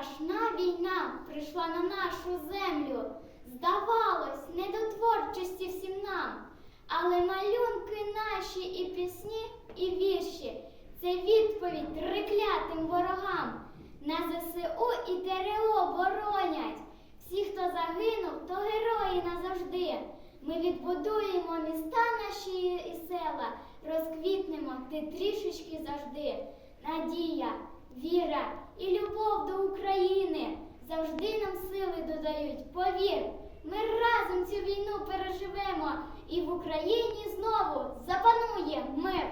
Страшна війна прийшла на нашу землю. Здавалось, не до творчості всім нам. Але малюнки наші і пісні, і вірші це відповідь триклятим ворогам. На ЗСУ і ТРО боронять. Всі, хто загинув, то герої назавжди. Ми відбудуємо міста наші і села, розквітнемо ти трішечки завжди. Надія, віра і любов до України завжди нам сили додають. Повір, ми разом цю війну переживемо, і в Україні знову запанує мир.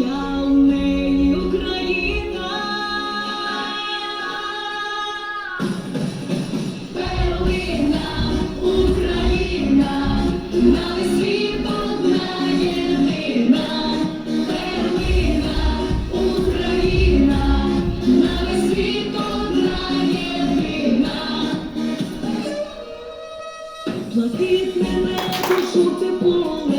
Ім'я у неї Україна. Перлина, Україна, на весь світ одна єдина. Перлина, Україна, на весь світ одна єдина. Блакитне небо, жовте поле,